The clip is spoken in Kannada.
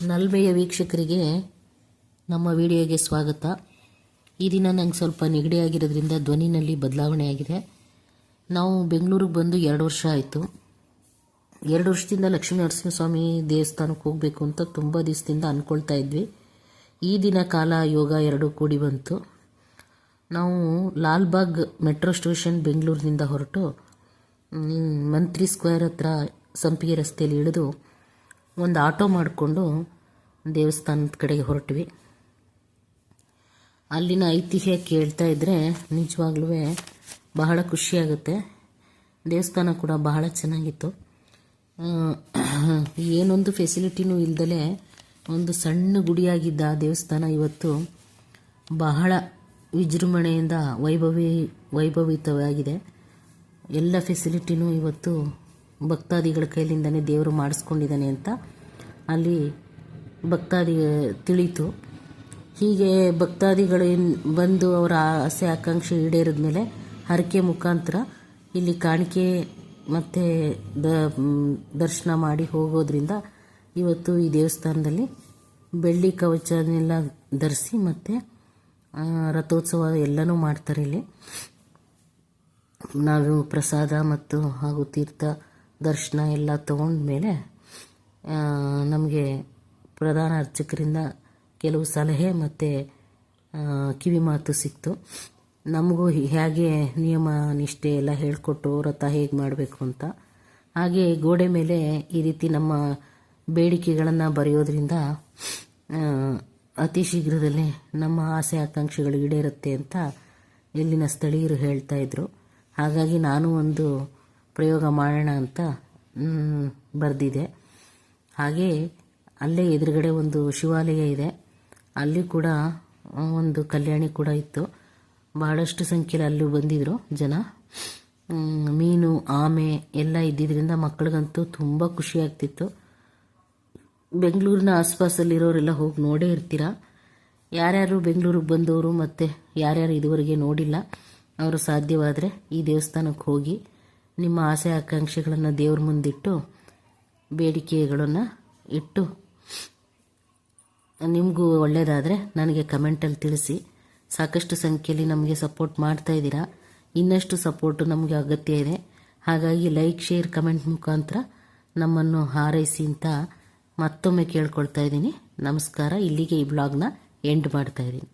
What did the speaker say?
ನಲ್ಮೆಯ ವೀಕ್ಷಕರಿಗೆ ನಮ್ಮ ವಿಡಿಯೋಗೆ ಸ್ವಾಗತ. ಈ ದಿನ ನಂಗೆ ಸ್ವಲ್ಪ ನೆಗಡಿ ಆಗಿರೋದ್ರಿಂದ ಧ್ವನಿನಲ್ಲಿ ಬದಲಾವಣೆ ಆಗಿದೆ. ನಾವು ಬೆಂಗಳೂರಿಗೆ ಬಂದು ಎರಡು ವರ್ಷ ಆಯಿತು. ಎರಡು ವರ್ಷದಿಂದ ಲಕ್ಷ್ಮೀ ನರಸಿಂಹಸ್ವಾಮಿ ದೇವಸ್ಥಾನಕ್ಕೆ ಹೋಗಬೇಕು ಅಂತ ತುಂಬ ದಿವಸದಿಂದ ಅಂದ್ಕೊಳ್ತಾ ಇದ್ವಿ. ಈ ದಿನ ಕಾಲ ಯೋಗ ಎರಡೂ ಕೂಡಿ ಬಂತು. ನಾವು ಲಾಲ್ಬಾಗ್ ಮೆಟ್ರೋ ಸ್ಟೇಷನ್ ಬೆಂಗಳೂರಿನಿಂದ ಹೊರಟು ಮಂತ್ರಿ ಸ್ಕ್ವೇರ್ ಹತ್ರ ಸಂಪಿಗೆ ರಸ್ತೆಯಲ್ಲಿ ಇಳಿದು ಒಂದು ಆಟೋ ಮಾಡಿಕೊಂಡು ದೇವಸ್ಥಾನದ ಕಡೆಗೆ ಹೊರಟ್ವಿ. ಅಲ್ಲಿನ ಐತಿಹ್ಯ ಕೇಳ್ತಾ ಇದ್ದರೆ ನಿಜವಾಗ್ಲೂ ಬಹಳ ಖುಷಿಯಾಗುತ್ತೆ. ದೇವಸ್ಥಾನ ಕೂಡ ಬಹಳ ಚೆನ್ನಾಗಿತ್ತು. ಏನೊಂದು ಫೆಸಿಲಿಟಿನೂ ಇಲ್ದಲೇ ಒಂದು ಸಣ್ಣ ಗುಡಿಯಾಗಿದ್ದ ದೇವಸ್ಥಾನ ಇವತ್ತು ಬಹಳ ವಿಜೃಂಭಣೆಯಿಂದ ವೈಭವಿ ವೈಭವಿತವಾಗಿದೆ ಎಲ್ಲ ಫೆಸಿಲಿಟಿನೂ ಇವತ್ತು ಭಕ್ತಾದಿಗಳ ಕೈಲಿಂದನೇ ದೇವರು ಮಾಡಿಸ್ಕೊಂಡಿದ್ದಾನೆ ಅಂತ ಅಲ್ಲಿ ಭಕ್ತಾದಿ ತಿಳಿತು. ಹೀಗೆ ಭಕ್ತಾದಿಗಳು ಬಂದು ಅವರ ಆಸೆ, ಆಕಾಂಕ್ಷೆ ಈಡೇರಿದ ಮೇಲೆ ಹರಕೆ ಮುಖಾಂತರ ಇಲ್ಲಿ ಕಾಣಿಕೆ ಮತ್ತು ದ ದರ್ಶನ ಮಾಡಿ ಹೋಗೋದ್ರಿಂದ ಇವತ್ತು ಈ ದೇವಸ್ಥಾನದಲ್ಲಿ ಬೆಳ್ಳಿ ಕವಚನೆಲ್ಲ ಧರಿಸಿ ಮತ್ತು ರಥೋತ್ಸವ ಎಲ್ಲನೂ ಮಾಡ್ತಾರೆ ಇಲ್ಲಿ. ನಾವು ಪ್ರಸಾದ ಮತ್ತು ಹಾಗೂ ತೀರ್ಥ ದರ್ಶನ ಎಲ್ಲ ತಗೊಂಡ್ಮೇಲೆ ನಮಗೆ ಪ್ರಧಾನ ಅರ್ಚಕರಿಂದ ಕೆಲವು ಸಲಹೆ ಮತ್ತು ಕಿವಿಮಾತು ಸಿಕ್ತು. ನಮಗೂ ಹೇಗೆ ನಿಯಮ ನಿಷ್ಠೆ ಎಲ್ಲ ಹೇಳಿಕೊಟ್ಟು ವ್ರತ ಹೇಗೆ ಮಾಡಬೇಕು ಅಂತ. ಹಾಗೆ ಗೋಡೆ ಮೇಲೆ ಈ ರೀತಿ ನಮ್ಮ ಬೇಡಿಕೆಗಳನ್ನು ಬರೆಯೋದ್ರಿಂದ ಅತಿ ಶೀಘ್ರದಲ್ಲೇ ನಮ್ಮ ಆಸೆ ಆಕಾಂಕ್ಷೆಗಳು ಈಡೇರುತ್ತೆ ಅಂತ ಇಲ್ಲಿನ ಸ್ಥಳೀಯರು ಹೇಳ್ತಾ ಇದ್ರು. ಹಾಗಾಗಿ ನಾನು ಒಂದು ಪ್ರಯೋಗ ಮಾಡೋಣ ಅಂತ ಬರೆದಿದೆ. ಹಾಗೆ ಅಲ್ಲೇ ಎದುರುಗಡೆ ಒಂದು ಶಿವಾಲಯ ಇದೆ. ಅಲ್ಲಿ ಕೂಡ ಒಂದು ಕಲ್ಯಾಣಿ ಕೂಡ ಇತ್ತು. ಬಹಳಷ್ಟು ಸಂಖ್ಯೆಯಲ್ಲಿ ಅಲ್ಲೂ ಬಂದಿದ್ರು ಜನ. ಮೀನು, ಆಮೆ ಎಲ್ಲ ಇದ್ದಿದ್ದರಿಂದ ಮಕ್ಕಳಿಗಂತೂ ತುಂಬ ಖುಷಿ ಆಗ್ತಿತ್ತು. ಬೆಂಗಳೂರಿನ ಆಸ್ಪಾಸಲ್ಲಿರೋರೆಲ್ಲ ಹೋಗಿ ನೋಡೇ ಇರ್ತೀರ? ಯಾರ್ಯಾರು ಬೆಂಗಳೂರಿಗೆ ಬಂದವರು ಮತ್ತು ಯಾರ್ಯಾರು ಇದುವರೆಗೆ ನೋಡಿಲ್ಲ, ಅವರು ಸಾಧ್ಯವಾದರೆ ಈ ದೇವಸ್ಥಾನಕ್ಕೆ ಹೋಗಿ ನಿಮ್ಮ ಆಸೆ ಆಕಾಂಕ್ಷೆಗಳನ್ನು ದೇವ್ರ ಮುಂದಿಟ್ಟು ಬೇಡಿಕೆಗಳನ್ನು ಇಟ್ಟು ನಿಮಗೂ ಒಳ್ಳೆಯದಾದರೆ ನನಗೆ ಕಮೆಂಟಲ್ಲಿ ತಿಳಿಸಿ. ಸಾಕಷ್ಟು ಸಂಖ್ಯೆಯಲ್ಲಿ ನಮಗೆ ಸಪೋರ್ಟ್ ಮಾಡ್ತಾ ಇದ್ದೀರಾ. ಇನ್ನಷ್ಟು ಸಪೋರ್ಟು ನಮಗೆ ಅಗತ್ಯ ಇದೆ. ಹಾಗಾಗಿ ಲೈಕ್ ಶೇರ್ ಕಮೆಂಟ್ ಮುಖಾಂತರ ನಮ್ಮನ್ನು ಹಾರೈಸಿ ಅಂತ ಮತ್ತೊಮ್ಮೆ ಕೇಳ್ಕೊಳ್ತಾ ಇದ್ದೀನಿ. ನಮಸ್ಕಾರ. ಇಲ್ಲಿಗೆ ಈ ಬ್ಲಾಗ್ನ ಎಂಡ್ ಮಾಡ್ತಾ ಇದ್ದೀನಿ.